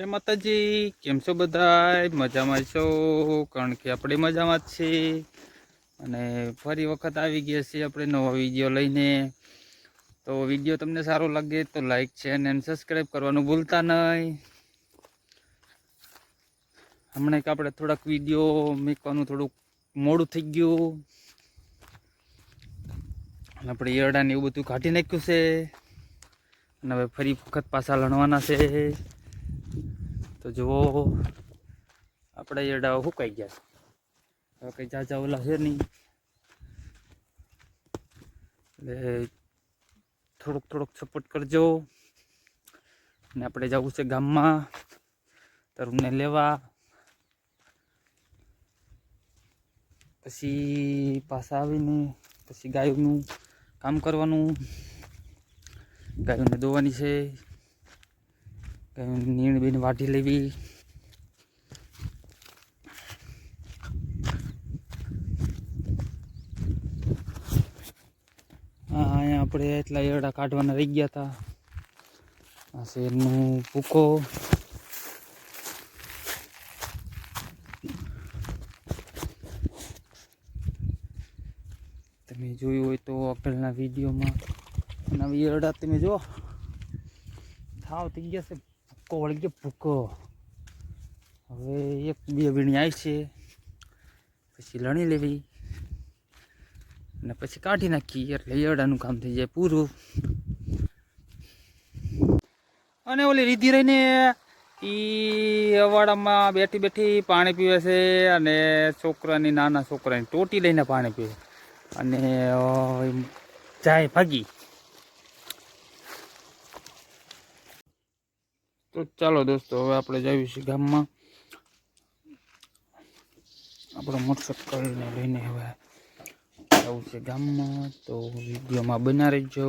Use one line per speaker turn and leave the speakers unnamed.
જય માતાજી, કેમ છો બધા મજામાં છો? કારણ કે આપણે મજામાં જ છીએ. અને ફરી વખત આવી ગયા છીએ આપણે નવો વીડિયો લઈને. તો વીડિયો તમને સારો લાગે તો લાઈક છે અને સબસ્ક્રાઈબ કરવાનું ભૂલતા નહીં. હમણાં કે આપણે થોડાક વીડિયો મૂકવાનું થોડુંક મોડું થઈ ગયું. અને આપણે ઈરડાને એવું બધું કાઢી નાખ્યું છે. અને હવે ફરી વખત પાછા લણવાના છે. તો જુઓ, આપણે ઈયળા સુકાઈ ગયા છે. હવે કંઈ જાજા ઓલા છે નહીં. એટલે થોડુંક થોડુંક સપોર્ટ કરજો. અને આપણે જવું છે ગામમાં. તરુણને લેવા. પછી પાછા આવીને, પછી ગાયોનું કામ કરવાનું. ગાયોને દોવાની છે. નીણ બીણ વાઢી લેવી હા અહીંયા આપણે એટલા એરડા કાઢવાના રહી ગયા હતા આ શેરનું ભૂકો તમે જોયું હોય તો આગળના વિડીયોમાં નવી એરડા તમે જો થાવ થઈ ગયા છે ભૂકો વળી ગયો ભૂકો. હવે એક બે વીણી આવી છે. પછી લણી લેવી. અને પછી કાઢી નાખી. એટલે એરડાનું કામ થઈ જાય પૂરું. અને ઓલી રીધી રહીને એ અવાડામાં બેઠી બેઠી પાણી પીવે છે અને છોકરાની નાના છોકરાની ટોટી લઈને પાણી પીવે. અને જાય ભાગી. તો ચાલો દોસ્તો, હવે આપણે છીએ ગામમાં. આપણો મોટરસાઇકલને લઈને હવે આવું છે ગામમાં. તો વિડીયોમાં બના રહેજો.